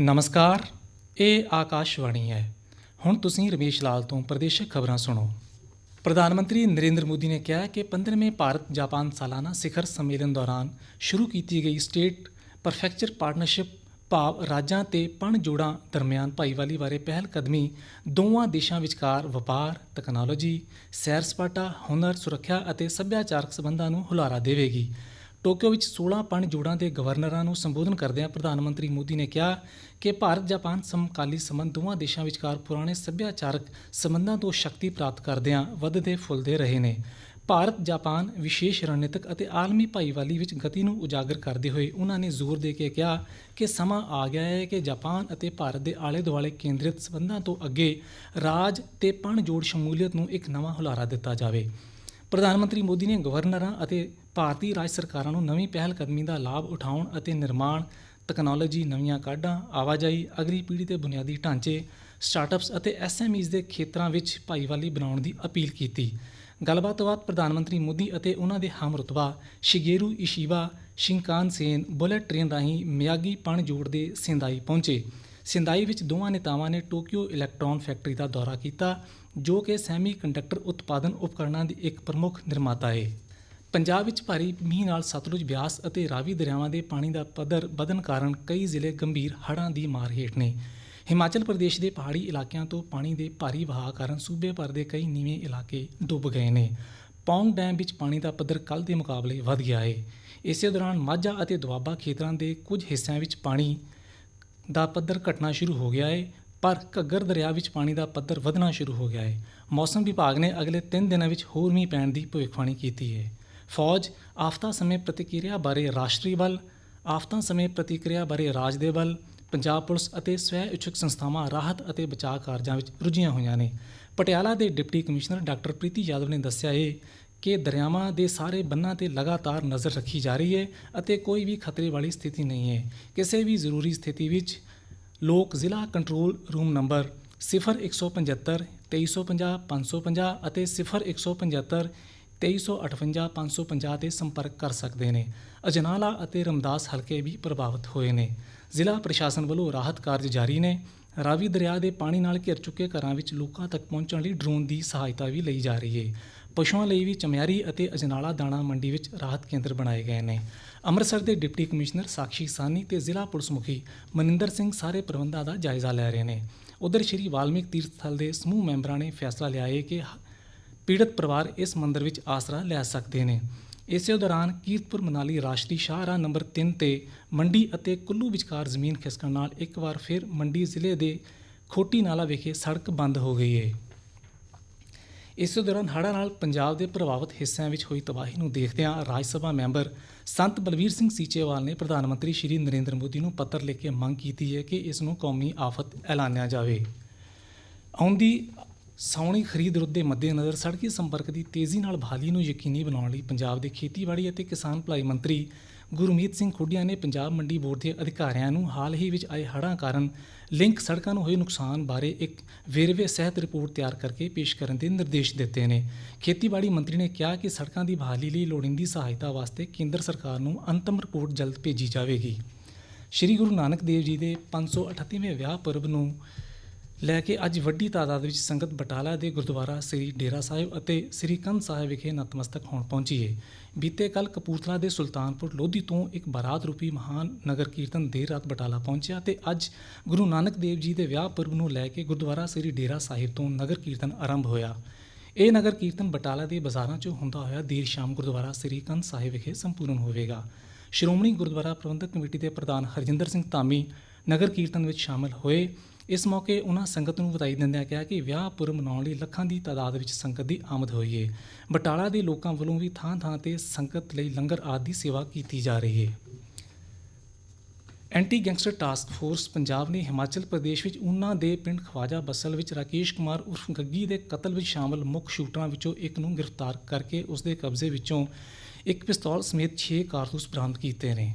ਨਮਸਕਾਰ, ਇਹ ਆਕਾਸ਼ਵਾਣੀ ਹੈ। ਹੁਣ ਤੁਸੀਂ ਰਮੇਸ਼ ਲਾਲ ਤੋਂ ਪ੍ਰਦੇਸ਼ਕ ਖਬਰਾਂ ਸੁਣੋ। ਪ੍ਰਧਾਨ ਮੰਤਰੀ ਨਰਿੰਦਰ ਮੋਦੀ ਨੇ ਕਿਹਾ ਕਿ 15ਵੇਂ ਭਾਰਤ ਜਾਪਾਨ ਸਾਲਾਨਾ ਸਿਖਰ ਸੰਮੇਲਨ ਦੌਰਾਨ ਸ਼ੁਰੂ ਕੀਤੀ ਗਈ ਸਟੇਟ ਪਰਫੈਕਚਰ ਪਾਰਟਨਰਸ਼ਿਪ, ਭਾਵ ਰਾਜਾਂ ਤੇ ਪਣ ਜੋੜਾਂ ਦਰਮਿਆਨ ਭਾਈਵਾਲੀ ਬਾਰੇ ਪਹਿਲ ਕਦਮੀ ਦੋਵਾਂ ਦੇਸ਼ਾਂ ਵਿਚਕਾਰ ਵਪਾਰ, ਤਕਨਾਲੋਜੀ, ਸੈਰ ਸਪਾਟਾ, ਹੁਨਰ, ਸੁਰੱਖਿਆ ਅਤੇ ਸੱਭਿਆਚਾਰਕ ਸਬੰਧਾਂ ਨੂੰ ਹੁਲਾਰਾ ਦੇਵੇਗੀ। ਟੋਕੀਓ ਵਿੱਚ 16 ਪਣ ਜੋੜਾਂ ਦੇ ਗਵਰਨਰਾਂ ਨੂੰ ਸੰਬੋਧਨ ਕਰਦਿਆਂ ਪ੍ਰਧਾਨ ਮੰਤਰੀ ਮੋਦੀ ਨੇ ਕਿਹਾ ਕਿ ਭਾਰਤ, ਜਾਪਾਨ ਸਮਕਾਲੀ ਸੰਬੰਧ ਦੋਵਾਂ ਦੇਸ਼ਾਂ ਵਿਚਕਾਰ ਪੁਰਾਣੇ ਸੱਭਿਆਚਾਰਕ ਸੰਬੰਧਾਂ ਤੋਂ ਸ਼ਕਤੀ ਪ੍ਰਾਪਤ ਕਰਦਿਆਂ ਵੱਧਦੇ ਫੁੱਲਦੇ ਰਹੇ ਨੇ। ਭਾਰਤ, ਜਾਪਾਨ ਵਿਸ਼ੇਸ਼ ਰਣਨੀਤਕ ਅਤੇ ਆਲਮੀ ਭਾਈਵਾਲੀ ਵਿੱਚ ਗਤੀ ਨੂੰ ਉਜਾਗਰ ਕਰਦੇ ਹੋਏ ਉਹਨਾਂ ਨੇ ਜ਼ੋਰ ਦੇ ਕੇ ਕਿਹਾ ਕਿ ਸਮਾਂ ਆ ਗਿਆ ਹੈ ਕਿ ਜਾਪਾਨ ਅਤੇ ਭਾਰਤ ਦੇ ਆਲੇ ਦੁਆਲੇ ਕੇਂਦਰਿਤ ਸੰਬੰਧਾਂ ਤੋਂ ਅੱਗੇ ਰਾਜ ਤੇ ਪਣ ਜੋੜ ਸ਼ਮੂਲੀਅਤ ਨੂੰ ਇੱਕ ਨਵਾਂ ਹੁਲਾਰਾ ਦਿੱਤਾ ਜਾਵੇ। ਪ੍ਰਧਾਨ ਮੰਤਰੀ ਮੋਦੀ ਨੇ ਗਵਰਨਰਾਂ ਅਤੇ ਭਾਰਤੀ ਰਾਜ ਸਰਕਾਰਾਂ ਨੂੰ ਨਵੀਂ ਪਹਿਲ ਕਦਮੀ ਦਾ ਲਾਭ ਉਠਾਉਣ ਅਤੇ ਨਿਰਮਾਣ, ਤਕਨਾਲੋਜੀ, ਨਵੀਆਂ ਕਾਢਾਂ, ਆਵਾਜਾਈ ਅਗਲੀ ਪੀੜ੍ਹੀ ਦੇ ਬੁਨਿਆਦੀ ਢਾਂਚੇ, ਸਟਾਰਟਅਪਸ ਅਤੇ ਐਸਐਮਈਜ਼ ਦੇ ਖੇਤਰਾਂ ਵਿੱਚ ਭਾਈਵਾਲੀ ਬਣਾਉਣ ਦੀ ਅਪੀਲ ਕੀਤੀ। ਗੱਲਬਾਤ ਤੋਂ ਬਾਅਦ ਪ੍ਰਧਾਨ ਮੰਤਰੀ ਮੋਦੀ ਅਤੇ ਉਹਨਾਂ ਦੇ ਹਮਰਤਬਾ ਸ਼ਿਗੇਰੂ ਇਸ਼ੀਬਾ ਸ਼ਿੰਕਾਨਸੇਨ ਬੁਲੇਟ ਟ੍ਰੇਨ ਰਾਹੀਂ ਮਿਆਗੀ ਪਣ ਜੋੜ ਦੇ ਸਿੰਦਾਈ ਪਹੁੰਚੇ। ਸਿੰਦਾਈ ਵਿੱਚ ਦੋਵਾਂ ਨੇਤਾਵਾਂ ਨੇ ਟੋਕੀਓ ਇਲੈਕਟ੍ਰੋਨ ਫੈਕਟਰੀ ਦਾ ਦੌਰਾ ਕੀਤਾ, ਜੋ ਕਿ ਸੈਮੀ ਕੰਡਕਟਰ ਉਤਪਾਦਨ ਉਪਕਰਣਾਂ ਦੀ ਇੱਕ ਪ੍ਰਮੁੱਖ ਨਿਰਮਾਤਾ ਹੈ ਪੰਜਾਬ ਵਿੱਚ ਭਾਰੀ ਮੀਂਹ ਨਾਲ ਸਤਲੁਜ ਬਿਆਸ ਅਤੇ ਰਾਵੀ ਦਰਿਆਵਾਂ ਦੇ ਪਾਣੀ ਦਾ ਪੱਧਰ ਵਧਣ ਕਾਰਨ ਕਈ ਜ਼ਿਲ੍ਹੇ ਗੰਭੀਰ ਹੜ੍ਹਾਂ ਦੀ ਮਾਰ ਹੇਠ ਨੇ। ਹਿਮਾਚਲ ਪ੍ਰਦੇਸ਼ ਦੇ ਪਹਾੜੀ ਇਲਾਕਿਆਂ ਤੋਂ ਪਾਣੀ ਦੇ ਭਾਰੀ ਵਹਾਅ ਕਾਰਨ ਸੂਬੇ ਭਰ ਦੇ ਕਈ ਨੀਵੇਂ ਇਲਾਕੇ ਡੁੱਬ ਗਏ ਨੇ। ਪੌਂਗ ਡੈਮ ਵਿੱਚ ਪਾਣੀ ਦਾ ਪੱਧਰ ਕੱਲ ਦੇ ਮੁਕਾਬਲੇ ਵਧ ਗਿਆ ਹੈ ਇਸੇ ਦੌਰਾਨ ਮਾਝਾ ਅਤੇ ਦੁਆਬਾ ਖੇਤਰਾਂ ਦੇ ਕੁਝ ਹਿੱਸਿਆਂ ਵਿੱਚ ਪਾਣੀ ਦਾ ਪੱਧਰ ਘਟਣਾ ਸ਼ੁਰੂ ਹੋ ਗਿਆ ਹੈ ਪਰ ਘੱਗਰ ਦਰਿਆ ਵਿੱਚ ਪਾਣੀ ਦਾ ਪੱਧਰ ਵਧਣਾ ਸ਼ੁਰੂ ਹੋ ਗਿਆ ਹੈ ਮੌਸਮ ਵਿਭਾਗ ਨੇ ਅਗਲੇ 3 ਦਿਨਾਂ ਵਿੱਚ ਹੋਰ ਮੀਂਹ ਪੈਣ ਦੀ ਭਵਿੱਖਬਾਣੀ ਕੀਤੀ ਹੈ ਫੌਜ ਆਫਤਾਂ ਸਮੇਂ ਪ੍ਰਤੀਕਿਰਿਆ ਬਾਰੇ ਰਾਸ਼ਟਰੀ ਬਲ, ਆਫਤਾਂ ਸਮੇਂ ਪ੍ਰਤੀਕਿਰਿਆ ਬਾਰੇ ਰਾਜ ਦੇ ਬਲ, ਪੰਜਾਬ ਪੁਲਿਸ ਅਤੇ ਸਵੈ ਇੱਛੁਕ ਸੰਸਥਾਵਾਂ ਰਾਹਤ ਅਤੇ ਬਚਾਅ ਕਾਰਜਾਂ ਵਿੱਚ ਰੁੱਝੀਆਂ ਹੋਈਆਂ ਨੇ। ਪਟਿਆਲਾ ਦੇ deputy commissioner doctor Preeti Yadav ਨੇ ਦੱਸਿਆ ਹੈ ਕਿ ਦਰਿਆਵਾਂ ਦੇ ਸਾਰੇ ਬੰਨਾਂ ਤੇ ਲਗਾਤਾਰ ਨਜ਼ਰ ਰੱਖੀ ਜਾ ਰਹੀ ਹੈ ਅਤੇ ਕੋਈ ਵੀ ਖਤਰੇ ਵਾਲੀ ਸਥਿਤੀ ਨਹੀਂ ਹੈ। ਕਿਸੇ ਵੀ ਜ਼ਰੂਰੀ ਸਥਿਤੀ ਵਿੱਚ ਲੋਕ ਜ਼ਿਲ੍ਹਾ ਕੰਟਰੋਲ ਰੂਮ ਨੰਬਰ 0175 2350 550 ਅਤੇ 0175 2358 550 ਤੇ ਸੰਪਰਕ ਕਰ ਸਕਦੇ ਨੇ। ਅਜਨਾਲਾ ਅਤੇ ਰਮਦਾਸ ਹਲਕੇ ਵੀ ਪ੍ਰਭਾਵਿਤ ਹੋਏ ਨੇ। ਜ਼ਿਲ੍ਹਾ ਪ੍ਰਸ਼ਾਸਨ ਵੱਲੋਂ ਰਾਹਤ ਕਾਰਜ ਜਾਰੀ ਨੇ। ਰਾਵੀ ਦਰਿਆ ਦੇ ਪਾਣੀ ਨਾਲ ਘਿਰ ਚੁੱਕੇ ਘਰਾਂ ਵਿੱਚ ਲੋਕਾਂ ਤੱਕ ਪਹੁੰਚਣ ਲਈ ਡਰੋਨ ਦੀ ਸਹਾਇਤਾ ਵੀ ਲਈ ਜਾ ਰਹੀ ਹੈ। ਪਸ਼ੂਆਂ ਲਈ ਵੀ ਚਮਿਆਰੀ ਅਤੇ ਅਜਨਾਲਾ ਦਾਣਾ ਮੰਡੀ ਵਿੱਚ ਰਾਹਤ ਕੇਂਦਰ ਬਣਾਏ ਗਏ ਨੇ। ਅੰਮ੍ਰਿਤਸਰ ਦੇ ਡਿਪਟੀ ਕਮਿਸ਼ਨਰ ਸਾਕਸ਼ੀ ਸਾਨੀ ਤੇ ਜ਼ਿਲ੍ਹਾ ਪੁਲਿਸ ਮੁਖੀ ਮਨਿੰਦਰ ਸਿੰਘ ਸਾਰੇ ਪ੍ਰਬੰਧਾਂ ਦਾ ਜਾਇਜ਼ਾ ਲੈ ਰਹੇ ਨੇ। ਉਧਰ ਸ਼੍ਰੀ ਵਾਲਮੀਕ ਤੀਰਥ ਸਥਲ ਦੇ ਸਮੂਹ ਮੈਂਬਰਾਂ ਨੇ ਫੈਸਲਾ ਲਿਆ ਹੈ ਕਿ ਪੀੜਤ ਪਰਿਵਾਰ ਇਸ ਮੰਦਿਰ ਵਿੱਚ ਆਸਰਾ ਲੈ ਸਕਦੇ ਨੇ। ਇਸੇ ਦੌਰਾਨ ਕੀਰਤਪੁਰ, ਮਨਾਲੀ, ਰਾਸ਼ਟਰੀ ਸ਼ਾਹਰਾਹ ਨੰਬਰ 3 ਤੇ ਮੰਡੀ ਅਤੇ ਕੁੱਲੂ ਵਿਚਕਾਰ ਜ਼ਮੀਨ ਖਿਸਕਣ ਨਾਲ ਇੱਕ ਵਾਰ ਫਿਰ ਮੰਡੀ ਜ਼ਿਲ੍ਹੇ ਦੇ ਖੋਟੀ ਨਾਲਾ ਵਿਖੇ ਸੜਕ ਬੰਦ ਹੋ ਗਈ ਹੈ ਇਸ ਦੌਰਾਨ ਹੜ੍ਹਾਂ ਨਾਲ ਪੰਜਾਬ ਦੇ ਪ੍ਰਭਾਵਿਤ ਹਿੱਸਿਆਂ ਵਿੱਚ ਹੋਈ ਤਬਾਹੀ ਨੂੰ ਦੇਖਦਿਆਂ ਰਾਜ ਸਭਾ ਮੈਂਬਰ ਸੰਤ ਬਲਵੀਰ ਸਿੰਘ ਸੀਚੇਵਾਲ ਨੇ ਪ੍ਰਧਾਨ ਮੰਤਰੀ ਸ਼੍ਰੀ ਨਰਿੰਦਰ ਮੋਦੀ ਨੂੰ ਪੱਤਰ ਲਿਖ ਕੇ ਮੰਗ ਕੀਤੀ ਹੈ ਕਿ ਇਸ ਨੂੰ ਕੌਮੀ ਆਫਤ ਐਲਾਨਿਆ ਜਾਵੇ। ਆਉਂਦੀ ਸਾਉਣੀ ਖਰੀਦ ਰੁੱਤ ਦੇ ਮੱਦੇਨਜ਼ਰ ਸੜਕੀ ਸੰਪਰਕ ਦੀ ਤੇਜ਼ੀ ਨਾਲ ਬਹਾਲੀ ਨੂੰ ਯਕੀਨੀ ਬਣਾਉਣ ਲਈ ਪੰਜਾਬ ਦੇ ਖੇਤੀਬਾੜੀ ਅਤੇ ਕਿਸਾਨ ਭਲਾਈ ਮੰਤਰੀ ਗੁਰਮੀਤ ਸਿੰਘ ਖੁੱਡੀਆਂ ਨੇ ਪੰਜਾਬ ਮੰਡੀ ਬੋਰਡ ਦੇ ਅਧਿਕਾਰੀਆਂ ਨੂੰ ਹਾਲ ਹੀ ਵਿੱਚ ਆਏ ਹੜ੍ਹਾਂ ਕਾਰਨ ਲਿੰਕ ਸੜਕਾਂ ਨੂੰ ਹੋਏ ਨੁਕਸਾਨ ਬਾਰੇ ਇੱਕ ਵੇਰਵੇ ਸਹਿਤ ਰਿਪੋਰਟ ਤਿਆਰ ਕਰਕੇ ਪੇਸ਼ ਕਰਨ ਦੇ ਨਿਰਦੇਸ਼ ਦਿੱਤੇ ਨੇ। ਖੇਤੀਬਾੜੀ ਮੰਤਰੀ ਨੇ ਕਿਹਾ ਕਿ ਸੜਕਾਂ ਦੀ ਬਹਾਲੀ ਲਈ ਲੋੜੀਂਦੀ ਸਹਾਇਤਾ ਵਾਸਤੇ ਕੇਂਦਰ ਸਰਕਾਰ ਨੂੰ ਅੰਤਮ ਰਿਪੋਰਟ ਜਲਦ ਭੇਜੀ ਜਾਵੇਗੀ। ਸ਼੍ਰੀ ਗੁਰੂ ਨਾਨਕ ਦੇਵ ਜੀ ਦੇ 538ਵੇਂ ਵਿਆਹ ਪਰਬ ਨੂੰ ਲੈ ਕੇ ਅੱਜ ਵੱਡੀ ਤਾਦਾਦ ਵਿੱਚ ਸੰਗਤ ਬਟਾਲਾ ਦੇ ਗੁਰਦੁਆਰਾ ਸ੍ਰੀ ਡੇਰਾ ਸਾਹਿਬ ਅਤੇ ਸ੍ਰੀ ਕੰਧ ਸਾਹਿਬ ਵਿਖੇ ਨਤਮਸਤਕ ਹੋਣ ਪਹੁੰਚੀ ਹੈ ਬੀਤੇ ਕੱਲ ਕਪੂਰਥਲਾ ਦੇ ਸੁਲਤਾਨਪੁਰ ਲੋਧੀ ਤੋਂ ਇੱਕ ਬਾਰਾਤ ਰੂਪੀ ਮਹਾਨ ਨਗਰ ਕੀਰਤਨ ਦੇਰ ਰਾਤ ਬਟਾਲਾ ਪਹੁੰਚਿਆ ਤੇ ਅੱਜ ਗੁਰੂ ਨਾਨਕ ਦੇਵ ਜੀ ਦੇ ਵਿਆਹ ਪੁਰਬ ਨੂੰ ਲੈ ਕੇ ਗੁਰਦੁਆਰਾ ਸ੍ਰੀ ਡੇਰਾ ਸਾਹਿਬ ਤੋਂ ਨਗਰ ਕੀਰਤਨ ਆਰੰਭ ਹੋਇਆ। ਇਹ ਨਗਰ ਕੀਰਤਨ ਬਟਾਲਾ ਦੇ ਬਾਜ਼ਾਰਾਂ 'ਚੋਂ ਹੁੰਦਾ ਹੋਇਆ ਦੇਰ ਸ਼ਾਮ ਗੁਰਦੁਆਰਾ ਸ੍ਰੀ ਕੰਧ ਸਾਹਿਬ ਵਿਖੇ ਸੰਪੂਰਨ ਹੋਵੇਗਾ। ਸ਼੍ਰੋਮਣੀ ਗੁਰਦੁਆਰਾ ਪ੍ਰਬੰਧਕ ਕਮੇਟੀ ਦੇ ਪ੍ਰਧਾਨ ਹਰਜਿੰਦਰ ਸਿੰਘ ਧਾਮੀ ਨਗਰ ਕੀਰਤਨ ਵਿੱਚ ਸ਼ਾਮਲ ਹੋਏ। ਇਸ ਮੌਕੇ ਉਹਨਾਂ ਸੰਗਤ ਨੂੰ ਵਧਾਈ ਦਿੰਦਿਆਂ ਕਿਹਾ ਕਿ ਵਿਆਹ ਪੁਰਬ ਮਨਾਉਣ ਲਈ ਲੱਖਾਂ ਦੀ ਤਾਦਾਦ ਵਿੱਚ ਸੰਗਤ ਦੀ ਆਮਦ ਹੋਈ ਹੈ ਬਟਾਲਾ ਦੇ ਲੋਕਾਂ ਵੱਲੋਂ ਵੀ ਥਾਂ-ਥਾਂ ਤੇ ਸੰਗਤ ਲਈ ਲੰਗਰ ਆਦਿ ਦੀ ਸੇਵਾ ਕੀਤੀ ਜਾ ਰਹੀ ਹੈ anti gangster task force Punjab ਨੇ ਹਿਮਾਚਲ ਪ੍ਰਦੇਸ਼ ਵਿੱਚ ਉਨਾਂ ਦੇ ਪਿੰਡ ਖਵਾਜਾ ਬਸਲ ਵਿੱਚ ਰਾਕੇਸ਼ ਕੁਮਾਰ ਉਰਫ ਗੱਗੀ ਦੇ ਕਤਲ ਵਿੱਚ ਸ਼ਾਮਲ ਮੁੱਖ ਸ਼ੂਟਰਾਂ ਵਿੱਚੋਂ ਇੱਕ ਨੂੰ ਗ੍ਰਿਫਤਾਰ ਕਰਕੇ ਉਸ ਦੇ ਕਬਜ਼ੇ ਵਿੱਚੋਂ ਇੱਕ ਪਿਸਤੌਲ ਸਮੇਤ 6 ਕਾਰਤੂਸ ਬਰਾਮਦ ਕੀਤੇ ਨੇ।